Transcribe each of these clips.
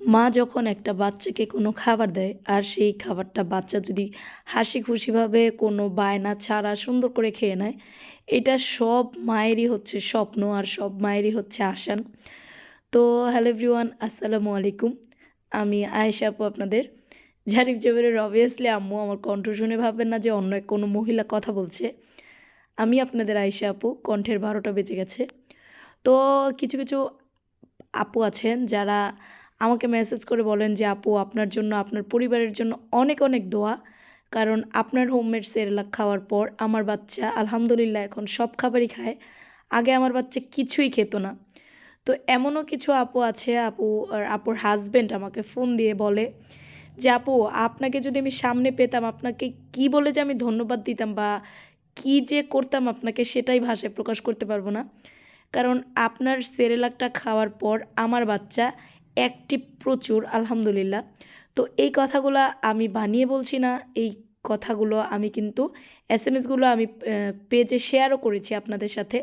মা যখন একটা বাচ্চাকে কোনো খাবার দেয়, আর সেই খাবারটা বাচ্চা যদি হাসি খুশিভাবে কোনো বায়না ছাড়া সুন্দর করে খেয়ে নেয়, এটা সব মায়েরই হচ্ছে স্বপ্ন আর সব মায়েরই হচ্ছে আসান তো হ্যালো এভরিওয়ান, আসসালামু আলাইকুম। আমি আয়েশা আপু আপনাদের। জারিফ জবেরের অবভিয়াসলি আম্মু আমার কণ্ঠ শুনে ভাববেন না যে অন্য কোনো মহিলা কথা বলছে। আমি আপনাদের আয়েশা আপু, কণ্ঠের বারোটা বেঁচে গেছে। তো কিছু কিছু আপু আছেন যারা আমাকে মেসেজ করে বলেন যে, আপু, আপনার জন্য, আপনার পরিবারের জন্য অনেক অনেক দোয়া। কারণ আপনার হোমমেড সেরেলাক খাওয়ার পর আমার বাচ্চা আলহামদুলিল্লাহ এখন সব খাবারই খায়। আগে আমার বাচ্চা কিছুই খেত না। তো এমনও কিছু আপু আছে, আপু, আর আপুর হাজব্যান্ড আমাকে ফোন দিয়ে বলে যে, আপু, আপনাকে যদি আমি সামনে পেতাম, আপনাকে কি বলে যে আমি ধন্যবাদ দিতাম বা কি যে করতাম আপনাকে সেটাই ভাষায় প্রকাশ করতে পারব না। কারণ আপনার সেরেলাকটা খাওয়ার পর আমার বাচ্চা অ্যাক্টিভ প্রচুর, আলহামদুলিল্লাহ। তো এই কথাগুলো আমি বানিয়ে বলছি না, এই কথাগুলো আমি কিন্তু এস এম এসগুলো আমি পেজে শেয়ারও করেছি আপনাদের সাথে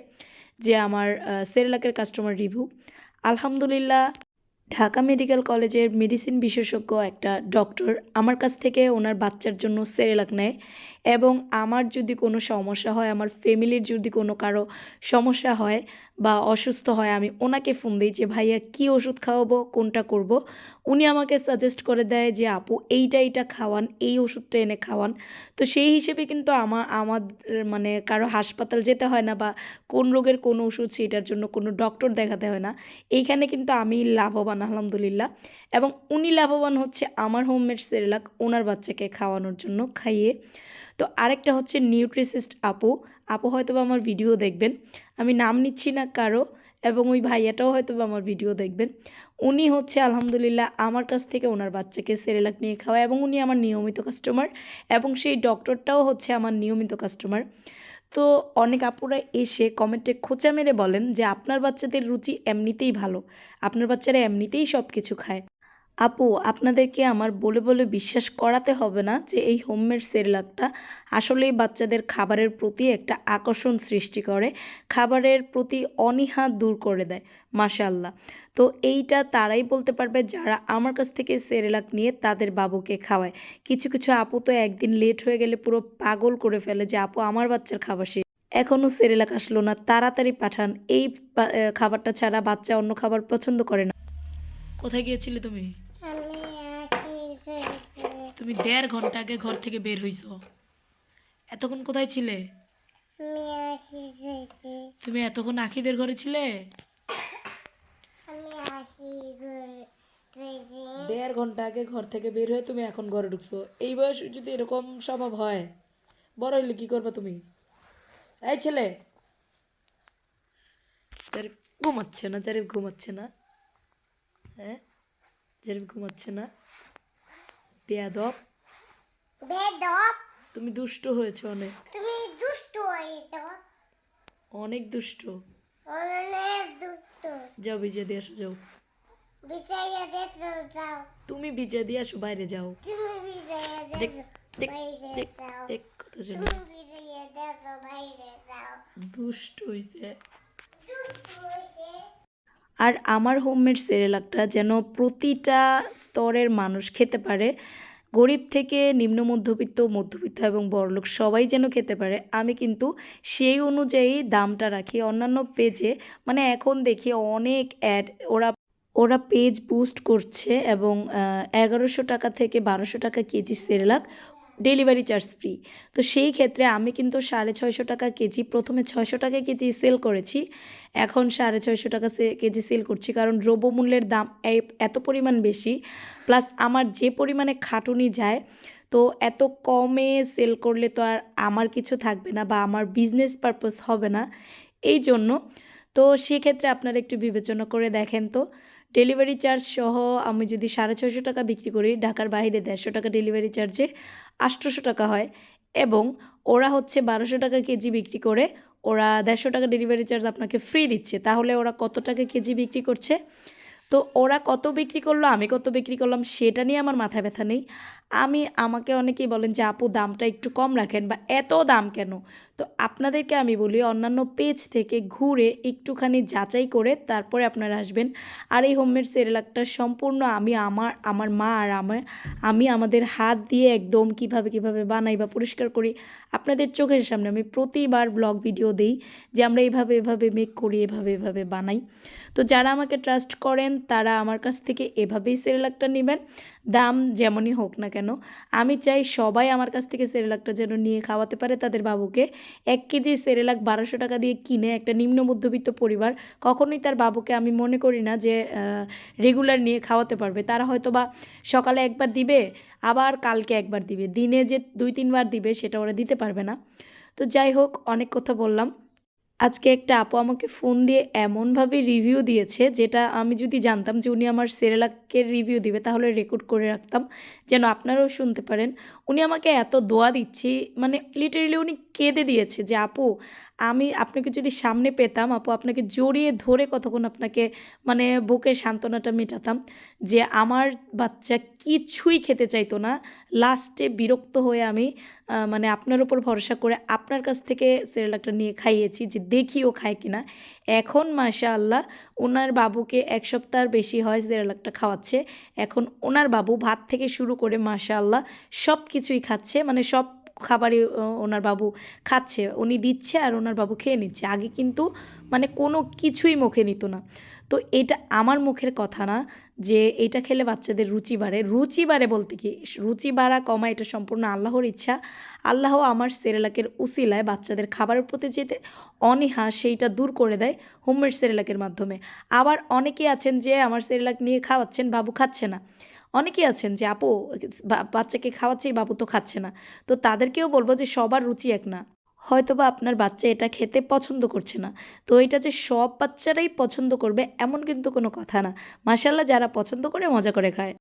যে আমার সেরেলাকের কাস্টমার রিভিউ আলহামদুলিল্লাহ, ঢাকা মেডিকেল কলেজের মেডিসিন বিশেষজ্ঞ একটা ডক্টর আমার কাছ থেকে ওনার বাচ্চার জন্য সেরেলাক নেয় এবং আমার যদি কোনো সমস্যা হয়, আমার ফ্যামিলির যদি কোনো কারও সমস্যা হয় বা অসুস্থ হয়, আমি ওনাকে ফোন দিই যে, ভাইয়া, কী ওষুধ খাওয়াবো? কোনটা করব? উনি আমাকে সাজেস্ট করে দেয় যে, আপু, এইটা এইটা খাওয়ান, এই ওষুধটা এনে খাওয়ান। তো সেই হিসেবে কিন্তু আমার আমার মানে কারও হাসপাতাল যেতে হয় না বা কোন রোগের কোন ওষুধ সেটার জন্য কোনো ডক্টর দেখাতে হয় না। এইখানে কিন্তু আমি লাভবান, আলহামদুলিল্লাহ। এবং উনি লাভবান হচ্ছে আমার হোমমেড সেরেলাক ওনার বাচ্চাকে খাওয়ানোর জন্য খাইয়ে। তো আরেকটা হচ্ছে নিউট্রিসিস্ট আপু। আপু হয়তো বা আমার ভিডিও দেখবেন। আমি নাম নিচ্ছি না কারও, এবং ওই ভাইয়াটাও হয়তো বা আমার ভিডিও দেখবেন। উনি হচ্ছে, আলহামদুলিল্লাহ, আমার কাছ থেকে ওনার বাচ্চাকে সেরেলাক নিয়ে খাওয়া এবং উনি আমার নিয়মিত কাস্টমার এবং সেই ডক্টরটাও হচ্ছে আমার নিয়মিত কাস্টমার তো অনেক আপুরা এসে কমেন্টে খোঁচা মেরে বলেন যে, আপনার বাচ্চাদের রুচি এমনিতেই ভালো। আপনার বাচ্চারা এমনিতেই সব কিছু খায়। আপু, আপনাদেরকে আমার বলে বলে বিশ্বাস করাতে হবে না যে এই হোমমেড সেরেলাকটা আসলেই বাচ্চাদের খাবারের প্রতি একটা আকর্ষণ সৃষ্টি করে, খাবারের প্রতি অনীহা দূর করে দেয় মাশাল্লাহ তো এইটা তারাই বলতে পারবে যারা আমার কাছ থেকে সেরেলাক নিয়ে তাদের বাবুকে খাওয়ায়। কিছু কিছু আপু তো একদিন লেট হয়ে গেলে পুরো পাগল করে ফেলে যে, আপু, আমার বাচ্চার খাবার শেষ। এখনও সেরেলাক আসলো না, তাড়াতাড়ি পাঠান। এই খাবারটা ছাড়া বাচ্চা অন্য খাবার পছন্দ করে না। কোথায় গিয়েছিলে তুমি? তুমি দেড় ঘণ্টা আগে ঘর থেকে বের হইছো। এতক্ষণ কোথায় ছিলে? তুমি এতক্ষণ আখিদের ঘরে ছিলে? দেড় ঘণ্টা আগে ঘর থেকে বের হয়ে তুমি এখন ঘরে ঢুকছো। এই বয়সে যদি এরকম স্বভাব হয়, বড় হইলে কি করবে তুমি? এই ছেলে! জারিফ ঘুমাচ্ছে না জারিফ ঘুমাচ্ছে না হ্যাঁ? জারিফ ঘুমাচ্ছে না। বেয়াদব বেদব। তুমি দুষ্ট হয়েছে অনেক। তুমি দুষ্ট হয়েছ। অনেক দুষ্ট। অনেক দুষ্ট। যাও বিজয় দিয়ে আসো যাও। তুমি বিজয় দিয়ে আসো বাইরে যাও। হইছে। দুষ্ট হয়েছে আর আমার হোমমেড সেরেলাকটা যেন প্রতিটা স্তরের মানুষ খেতে পারে। গরিব থেকে নিম্ন মধ্যবিত্ত মধ্যবিত্ত এবং বড়লোক সবাই যেন খেতে পারে। আমি কিন্তু সেই অনুযায়ী দামটা রাখি। অন্যান্য পেজে মানে এখন দেখি অনেক অ্যাড ওরা ওরা পেজ বুস্ট করছে এবং এগারোশো টাকা থেকে বারোশো টাকা KG Cerelac delivery charge free. তো সেই ক্ষেত্রে আমি কিন্তু সাড়ে ছয়শো টাকা কেজি, প্রথমে ছয়শো টাকা কেজি সেল করেছি। এখন সাড়ে ছয়শো টাকা কেজি সেল করছি কারণ দ্রব্যমূল্যের দাম এত পরিমাণ বেশি। প্লাস আমার যে পরিমাণে খাটুনি যায়, তো এত কমে সেল করলে তো আর আমার কিছু থাকবে না বা আমার বিজনেস পারপাস হবে না। এই জন্য তো সেক্ষেত্রে আপনারা একটু বিবেচনা করে দেখেন তো। ডেলিভারি চার্জ সহ আমি যদি সাড়ে ছশো টাকা বিক্রি করি, ঢাকার বাইরে দেড়শো টাকা ডেলিভারি চার্জে আটশোশো টাকা হয় এবং ওরা হচ্ছে বারোশো টাকা কেজি বিক্রি করে, ওরা দেড়শো টাকা ডেলিভারি চার্জ আপনাকে ফ্রি দিচ্ছে। তাহলে ওরা কত টাকা কেজি বিক্রি করছে? তো ওরা কত বিক্রি করল, আমি কত বিক্রি করলাম, সেটা নিয়ে আমার মাথা ব্যথা নেই। আমি আমাকে অনেকেই বলেন যে, আপু, দামটা একটু কম রাখেন বা এত দাম কেন? তো আপনাদেরকে আমি বলি, অন্যান্য পেজ থেকে ঘুরে একটুখানি যাচাই করে তারপরে আপনারা আসবেন। আর এই হোমমেড সেরেলাকটা সম্পূর্ণ আমি, আমার আমার মা আর আমার, আমি আমাদের হাত দিয়ে একদম কীভাবে কীভাবে বানাই বা পরিষ্কার করি, আপনাদের চোখের সামনে আমি প্রতিবার ব্লগ ভিডিও দিই যে, আমরা এভাবে এভাবে মেক করি, এভাবে এভাবে বানাই। তো যারা আমাকে ট্রাস্ট করেন, তারা আমার কাছ থেকে এভাবেই সেরেলাকটা নেবেন। দাম যেমনই হোক না কেন, আমি চাই সবাই আমার কাছ থেকে সেরেলাকটা যেন নিয়ে খাওয়াতে পারে তাদের বাবুকে। এক কেজি সেরেলাক বারোশো টাকা দিয়ে কিনে একটা নিম্ন মধ্যবিত্ত পরিবার, কখনোই তার বাবুকে আমি মনে করি না যে রেগুলার নিয়ে খাওয়াতে পারবে। তারা হয়তো বা সকালে একবার দিবে, আবার কালকে একবার দিবে। দিনে যে দুই তিনবার দিবে, সেটা ওরা দিতে পারবে না। তো যাই হোক, অনেক কথা বললাম। আজকে একটা আপু আমাকে ফোন দিয়ে এমনভাবে রিভিউ দিয়েছে, যেটা আমি যদি জানতাম যে উনি আমার সেরেলাকের রিভিউ দিবে, তাহলে রেকর্ড করে রাখতাম, যেন আপনারাও শুনতে পারেন। উনি আমাকে এত দোয়া দিচ্ছে মানে লিটারেলি উনি কেঁদে দিয়েছে যে, আপু, আমি আপনাকে যদি সামনে পেতাম, আপু, আপনাকে জড়িয়ে ধরে কতক্ষণ আপনাকে মানে বুকের সান্ত্বনাটা মেটাতাম, যে আমার বাচ্চা কিছুই খেতে চাইতো না লাস্টে বিরক্ত হয়ে আমি মানে আপনার উপর ভরসা করে আপনার কাছ থেকে সেরেলাকটা নিয়ে খাইয়েছি, যে দেখি ও খায় কিনা। এখন মাশা আল্লাহ ওনার বাবুকে এক সপ্তাহের বেশি হয় সেরেলাকটা খাওয়াচ্ছে। এখন ওনার বাবু ভাত থেকে শুরু করে মাশাআল্লাহ সব কিছুই খাচ্ছে। মানে সব খাবারই ওনার বাবু খাচ্ছে। উনি দিচ্ছে আর ওনার বাবু খেয়ে নিচ্ছে। আগে কিন্তু মানে কোনো কিছুই মুখে নিত না। তো এটা আমার মুখের কথা না যে এটা খেলে বাচ্চাদের রুচি বাড়ে। রুচি বাড়ে বলতে কি? রুচি বাড়া, কমা এটা সম্পূর্ণ আল্লাহর ইচ্ছা। আল্লাহ আমার সেরেলাকের উসিলায় বাচ্চাদের খাবারের প্রতি যেতে অনীহা সেইটা দূর করে দেয় হোমমেড সেরেলাকের মাধ্যমে। আবার অনেকেই আছেন যে আমার সেরেলাক নিয়ে খাওয়াচ্ছেন, বাবু খাচ্ছে না। অনেকেই আছেন যে, আপু বাচ্চাকে খাওয়াচ্ছি, বাবু তো খাচ্ছে না। তো তাদেরকেও বলব যে, সবার রুচি এক না। হয়তো বা আপনার বাচ্চা এটা খেতে পছন্দ করছে না। তো এটা যে সব বাচ্চারাই পছন্দ করবে, এমন কিন্তু কোনো কথা না। মাসাল্লাহ যারা পছন্দ করে মজা করে খায়।